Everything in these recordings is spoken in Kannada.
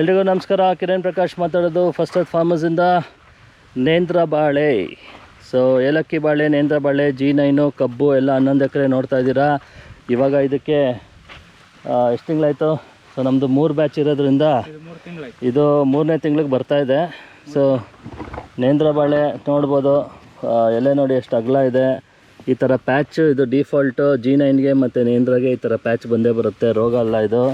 ಎಲ್ರಿಗೂ ನಮಸ್ಕಾರ. ಕಿರಣ್ ಪ್ರಕಾಶ್ ಮಾತಾಡೋದು ಫಸ್ಟ್ ಅತ್ ಫಾರ್ಮರ್ಸಿಂದ ನೇಂದ್ರ ಬಾಳೆ. ಸೊ ಏಲಕ್ಕಿ ಬಾಳೆ ನೇಂದ್ರ ಬಾಳೆ ಜಿ ನೈನು ಕಬ್ಬು ಎಲ್ಲ ಹನ್ನೊಂದು ಎಕರೆ ನೋಡ್ತಾ ಇದ್ದೀರಾ. ಇವಾಗ ಇದಕ್ಕೆ ಎಷ್ಟು ತಿಂಗಳಾಯಿತು? ಸೊ ನಮ್ಮದು ಮೂರು ಬ್ಯಾಚ್ ಇರೋದ್ರಿಂದ ಇದು ಮೂರನೇ ತಿಂಗಳಿಗೆ ಬರ್ತಾ ಇದೆ. ಸೊ ನೇಂದ್ರ ಬಾಳೆ ನೋಡ್ಬೋದು. ಎಲೆ ನೋಡಿ ಎಷ್ಟು ಅಗಲ ಇದೆ. ಈ ಥರ ಪ್ಯಾಚು ಇದು ಡಿಫಾಲ್ಟು ಜಿ ನೈನ್ಗೆ ಮತ್ತು ನೇಂದ್ರಗೆ ಈ ಥರ ಪ್ಯಾಚ್ ಬಂದೇ ಬರುತ್ತೆ. ರೋಗ ಅಲ್ಲ ಇದು.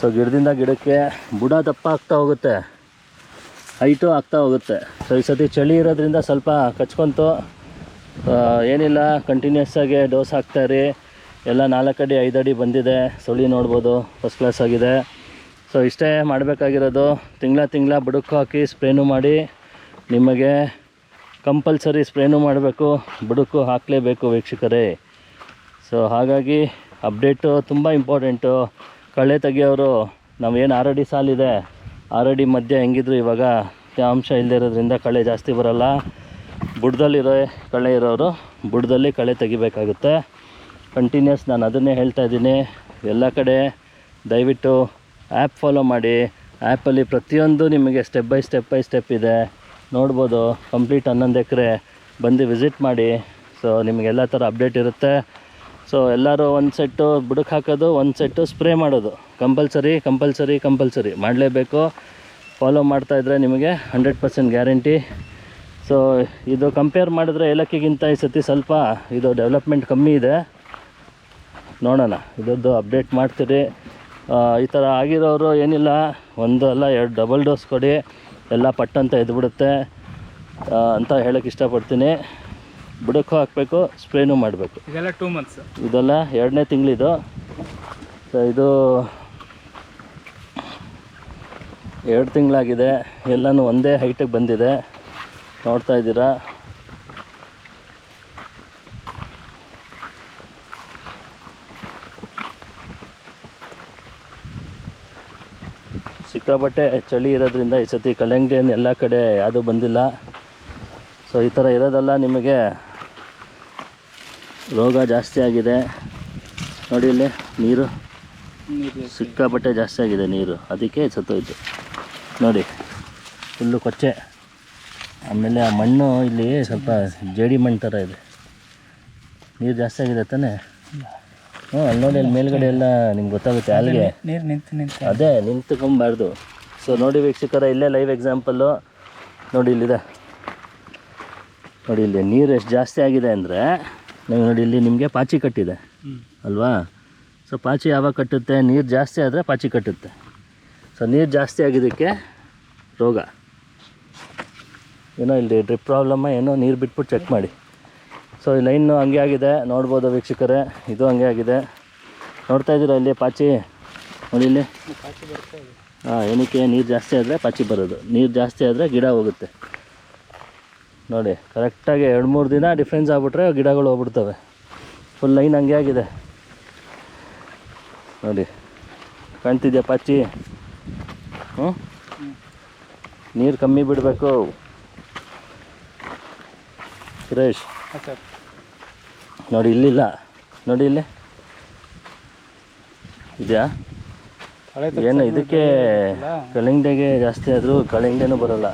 ಸೊ ಗಿಡದಿಂದ ಗಿಡಕ್ಕೆ ಬುಡ ದಪ್ಪ ಆಗ್ತಾ ಹೋಗುತ್ತೆ. ಹೈಟು ಆಗ್ತಾ ಹೋಗುತ್ತೆ. ಸೊ ಈ ಸತಿ ಚಳಿ ಇರೋದ್ರಿಂದ ಸ್ವಲ್ಪ ಕಚ್ಕೊಂತು. ಏನಿಲ್ಲ ಕಂಟಿನ್ಯೂಸ್ ಆಗಿ ಡೋಸ್ ಹಾಕ್ತಾಯಿರಿ ಎಲ್ಲ ನಾಲ್ಕು ಅಡಿ, ಐದು ಅಡಿ ಬಂದಿದೆ. ಸುಳಿ ನೋಡ್ಬೋದು ಫಸ್ಟ್ ಕ್ಲಾಸ್ ಆಗಿದೆ. ಸೊ ಇಷ್ಟೇ ಮಾಡಬೇಕಾಗಿರೋದು. ತಿಂಗಳ ತಿಂಗಳ ಬುಡಕ್ಕೂ ಹಾಕಿ ಸ್ಪ್ರೇನು ಮಾಡಿ. ನಿಮಗೆ ಕಂಪಲ್ಸರಿ ಸ್ಪ್ರೇನು ಮಾಡಬೇಕು, ಬುಡಕ್ಕೂ ಹಾಕಲೇಬೇಕು ವೀಕ್ಷಕರೇ. ಸೊ ಹಾಗಾಗಿ ಅಪ್ಡೇಟು ತುಂಬ ಇಂಪಾರ್ಟೆಂಟು ಕಳೆ ತೆಗಿಯೋರು, ನಾವೇನು ಆರಡಿ ಸಾಲಿದೆ? ಆರಡಿ ಮಧ್ಯೆ ಹೆಂಗಿದ್ರು ಇವಾಗ ತೇವಾಂಶ ಇಲ್ಲದೆ ಇರೋದ್ರಿಂದ ಕಳೆ ಜಾಸ್ತಿ ಬರೋಲ್ಲ. ಬುಡದಲ್ಲಿರೋ ಕಳೆ ಇರೋರು ಬುಡದಲ್ಲಿ ಕಳೆ ತೆಗಿಬೇಕಾಗುತ್ತೆ. ಕಂಟಿನ್ಯೂಸ್ ನಾನು ಅದನ್ನೇ ಹೇಳ್ತಾ ಇದ್ದೀನಿ. ಎಲ್ಲ ಕಡೆ ದಯವಿಟ್ಟು ಆ್ಯಪ್ ಫಾಲೋ ಮಾಡಿ. ಆ್ಯಪಲ್ಲಿ ಪ್ರತಿಯೊಂದು ನಿಮಗೆ step by step by step ಇದೆ. ನೋಡ್ಬೋದು ಕಂಪ್ಲೀಟ್ ಹನ್ನೊಂದು ಎಕರೆ ಬಂದು ವಿಸಿಟ್ ಮಾಡಿ. ಸೊ ನಿಮಗೆಲ್ಲ ಥರ ಅಪ್ಡೇಟ್ ಇರುತ್ತೆ. ಸೊ ಎಲ್ಲರೂ ಒಂದು ಸೆಟ್ಟು ಬುಡಕ್ಕೆ ಹಾಕೋದು, ಒಂದು ಸೆಟ್ಟು ಸ್ಪ್ರೇ ಮಾಡೋದು. ಕಂಪಲ್ಸರಿ ಕಂಪಲ್ಸರಿ ಕಂಪಲ್ಸರಿ ಮಾಡಲೇಬೇಕು. ಫಾಲೋ ಮಾಡ್ತಾಯಿದ್ರೆ ನಿಮಗೆ ಹಂಡ್ರೆಡ್ ಪರ್ಸೆಂಟ್ ಗ್ಯಾರಂಟಿ ಸೊ ಇದು ಕಂಪೇರ್ ಮಾಡಿದ್ರೆ ಏಲಕ್ಕಿಗಿಂತ ಈ ಸತಿ ಸ್ವಲ್ಪ ಇದು ಡೆವಲಪ್ಮೆಂಟ್ ಕಮ್ಮಿ ಇದೆ. ನೋಡೋಣ. ಇದರದ್ದು ಅಪ್ಡೇಟ್ ಮಾಡ್ತೀರಿ. ಈ ಥರ ಆಗಿರೋರು ಏನಿಲ್ಲ. ಒಂದು ಅಲ್ಲ, ಎರಡು ಡಬಲ್ ಡೋಸ್ ಕೊಡಿ. ಎಲ್ಲ ಪಟ್ಟಂತ ಎದ್ಬಿಡುತ್ತೆ. ಅಂತ ಹೇಳೋಕ್ಕೆ ಇಷ್ಟಪಡ್ತೀನಿ. ಬುಡಕ್ಕೂ ಹಾಕಬೇಕು ಸ್ಪ್ರೇನೂ ಮಾಡಬೇಕು. ಇದೆಲ್ಲ ಟೂ ಮಂತ್ಸ್ ಇದೆಲ್ಲ ಎರಡನೇ ತಿಂಗಳಿದು. ಸೊ ಇದು ಎರಡು ತಿಂಗಳಾಗಿದೆ. ಎಲ್ಲನೂ ಒಂದೇ ಹೈಟಿಗೆ ಬಂದಿದೆ. ನೋಡ್ತಾ ಇದ್ದೀರಾ? ಸಿಕ್ಕಾಪಟ್ಟೆ ಚಳಿ ಇರೋದ್ರಿಂದ ಈ ಸತಿ ಕಲ್ಲಂಗಡಿ ಎಲ್ಲ ಕಡೆ ಯಾವುದೂ ಬಂದಿಲ್ಲ. ಸೊ ಈ ಥರ ಇರೋದೆಲ್ಲ ನಿಮಗೆ ರೋಗ ಜಾಸ್ತಿ ಆಗಿದೆ. ನೋಡಿ ಇಲ್ಲಿ ನೀರು. ಸಿಕ್ಕಾಪಟ್ಟೆ ಜಾಸ್ತಿ ಆಗಿದೆ ನೀರು. ಅದಕ್ಕೆ ಸತ್ತೋಯ್ತು. ನೋಡಿ ಫುಲ್ಲು ಕೊಚ್ಚೆ. ಆಮೇಲೆ ಆ ಮಣ್ಣು ಇಲ್ಲಿ ಸ್ವಲ್ಪ ಜೇಡಿ ಮಣ್ಣು ಥರ ಇದೆ. ನೀರು ಜಾಸ್ತಿ ಆಗಿದೆ ತಾನೇ? ಹ್ಞೂ ಅಲ್ಲಿ ನೋಡಿ ಅಲ್ಲಿ ಮೇಲ್ಗಡೆ ಎಲ್ಲ ನಿಮ್ಗೆ ಗೊತ್ತಾಗುತ್ತೆ ಅಲ್ಲಿಗೆ ನೀರು ನಿಂತು ನಿಂತು. ಅದೇ ನಿಂತ್ಕೊಂಬಾರ್ದು. ಸೊ ನೋಡಿ ವೀಕ್ಷಕರ ಇಲ್ಲೇ ಲೈವ್ ಎಕ್ಸಾಂಪಲ್ಲು ನೋಡಿ ಇಲ್ಲಿದೆ. ನೋಡಿ ಇಲ್ಲಿ ನೀರು ಎಷ್ಟು ಜಾಸ್ತಿ ಆಗಿದೆ ಅಂದರೆ ನೀವು ನೋಡಿ ಇಲ್ಲಿ ನಿಮಗೆ ಪಾಚಿ ಕಟ್ಟಿದೆ. ಅಲ್ವಾ? ಸೊ ಪಾಚಿ ಯಾವಾಗ ಕಟ್ಟುತ್ತೆ? ನೀರು ಜಾಸ್ತಿ ಆದರೆ ಪಾಚಿ ಕಟ್ಟುತ್ತೆ. ಸೊ ನೀರು ಜಾಸ್ತಿ ಆಗಿದ್ದಕ್ಕೆ ರೋಗ. ಏನೋ ಇಲ್ಲಿ ಡ್ರಿಪ್ ಪ್ರಾಬ್ಲಮ್ಮ ಏನೋ ನೀರು ಬಿಟ್ಬಿಟ್ಟು ಚೆಕ್ ಮಾಡಿ. ಸೊ ಈ ಲೈನು ಹಂಗೆ ಆಗಿದೆ. ನೋಡ್ಬೋದು ವೀಕ್ಷಕರೇ ಇದು ಹಂಗೆ ಆಗಿದೆ. ನೋಡ್ತಾ ಇದ್ದೀರಾ ಇಲ್ಲಿ ಪಾಚಿ? ನೋಡಿ ಇಲ್ಲಿ. ಹಾಂ ಏನಕ್ಕೆ? ನೀರು ಜಾಸ್ತಿ ಆದರೆ ಪಾಚಿ ಬರೋದು. ನೀರು ಜಾಸ್ತಿ ಆದರೆ ಗಿಡ ಹೋಗುತ್ತೆ. ನೋಡಿ ಕರೆಕ್ಟಾಗಿ ಎರಡು ಮೂರು ದಿನ ಡಿಫ್ರೆನ್ಸ್ ಆಗ್ಬಿಟ್ರೆ ಗಿಡಗಳು ಹೋಗ್ಬಿಡ್ತವೆ. ಫುಲ್ ಲೈನ್ ಹಂಗೆ ಆಗಿದೆ. ನೋಡಿ ಕಾಣ್ತಿದ್ಯಾ ಪಾಚಿ? ಹ್ಞೂ? ನೀರು ಕಮ್ಮಿ ಬಿಡಬೇಕು. ಸುರೇಶ್? ನೋಡಿ ಇಲ್ಲಿಲ್ಲ. ನೋಡಿ ಇಲ್ಲಿ. ಇದೆಯಾ? ಏನು ಇದಕ್ಕೆ ಕಳಿಂಗಡೆಗೆ ಜಾಸ್ತಿ ಆದರೂ ಕಳಿಂಗಡೆನೂ ಬರೋಲ್ಲ.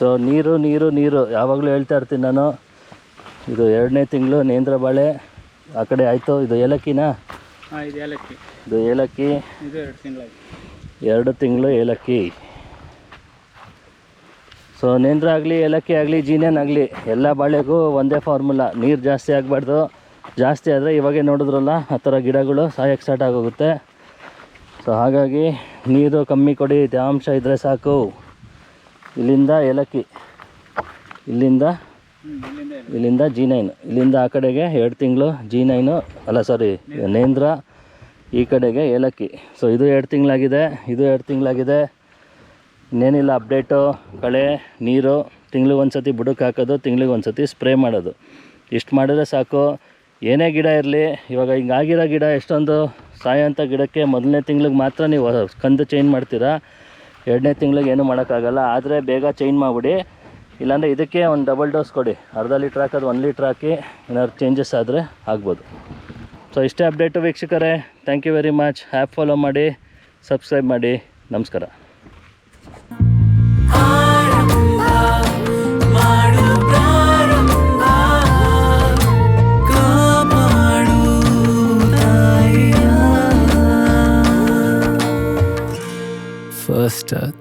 ಸೊ ನೀರು ನೀರು ನೀರು. ಯಾವಾಗಲೂ ಹೇಳ್ತಾ ಇರ್ತೀನಿ ನಾನು. ಇದು ಎರಡನೇ ತಿಂಗಳು ನೇಂದ್ರ ಬಾಳೆ. ಆ ಕಡೆ ಆಯಿತು. ಇದು ಏಲಕ್ಕಿನಾ? ಹಾಂ ಇದು ಏಲಕ್ಕಿ. ಇದು ಏಲಕ್ಕಿ. ಇದು ಎರಡು ಎರಡು ತಿಂಗಳು ಏಲಕ್ಕಿ. ಸೊ ನೇಂದ್ರ ಆಗಲಿ ಏಲಕ್ಕಿ ಆಗಲಿ ಜೀನೇನ್ ಆಗಲಿ ಎಲ್ಲ ಬಾಳೆಗೂ ಒಂದೇ ಫಾರ್ಮುಲಾ ನೀರು ಜಾಸ್ತಿ ಆಗಬಾರ್ದು. ಜಾಸ್ತಿ ಆದರೆ ಇವಾಗೇ ನೋಡಿದ್ರಲ್ಲ ಆ ಥರ ಗಿಡಗಳು ಸಾಯಕ್ಕೆ ಸ್ಟಾರ್ಟ್ ಆಗೋಗುತ್ತೆ. ಸೊ ಹಾಗಾಗಿ ನೀರು ಕಮ್ಮಿ ಕೊಡಿ. ತೇವಾಂಶ ಇದ್ದರೆ ಸಾಕು. ಇಲ್ಲಿಂದ ಏಲಕ್ಕಿ, ಇಲ್ಲಿಂದ ಇಲ್ಲಿಂದ ಜಿ ನೈನ್ ಇಲ್ಲಿಂದ ಆ ಕಡೆಗೆ ಎರಡು ತಿಂಗಳು ಜಿ ನೈನು ಅಲ್ಲ ಸಾರಿ ನೇಂದ್ರ, ಈ ಕಡೆಗೆ ಏಲಕ್ಕಿ. ಸೊ ಇದು ಎರಡು ತಿಂಗಳಾಗಿದೆ, ಇದು ಎರಡು ತಿಂಗಳಾಗಿದೆ. ಇನ್ನೇನಿಲ್ಲ ಅಪ್ಡೇಟು ಕಳೆ, ನೀರು, ತಿಂಗ್ಳಿಗೆ ಒಂದು ಸತಿ ಬುಡಕ್ಕೆ ಹಾಕೋದು, ತಿಂಗ್ಳಿಗೆ ಒಂದು ಸತಿ ಸ್ಪ್ರೇ ಮಾಡೋದು. ಇಷ್ಟು ಮಾಡಿದ್ರೆ ಸಾಕು. ಏನೇ ಗಿಡ ಇರಲಿ, ಇವಾಗ ಹಿಂಗಾಗಿರೋ ಗಿಡ ಎಷ್ಟೊಂದು ಸಾಯೋಂಥ ಗಿಡಕ್ಕೆ ಮೊದಲನೇ ತಿಂಗ್ಳಿಗೆ ಮಾತ್ರ ನೀವು ಕಂದು ಚೇಂಜ್ ಮಾಡ್ತೀರಾ. ಎರಡನೇ ತಿಂಗಳಿಗೆ ಏನೂ ಮಾಡೋಕ್ಕಾಗಲ್ಲ. ಆದರೆ ಬೇಗ ಚೇಂಜ್ ಮಾಡಿಬಿಡಿ. ಇಲ್ಲಾಂದರೆ ಇದಕ್ಕೆ ಒಂದು ಡಬಲ್ ಡೋಸ್ ಕೊಡಿ. ಅರ್ಧ ಲೀಟ್ರ್ ಹಾಕೋದು ಒಂದು ಲೀಟ್ರ್ ಹಾಕಿ ಏನಾದ್ರು ಚೇಂಜಸ್ ಆದರೆ ಆಗ್ಬೋದು. ಸೊ ಇಷ್ಟೇ ಅಪ್ಡೇಟು ವೀಕ್ಷಕರೇ. Thank you very much app follow ಮಾಡಿ ಸಬ್ಸ್ಕ್ರೈಬ್ ಮಾಡಿ. ನಮಸ್ಕಾರ. ತಾಯಿಯ ಫಸ್ಟ್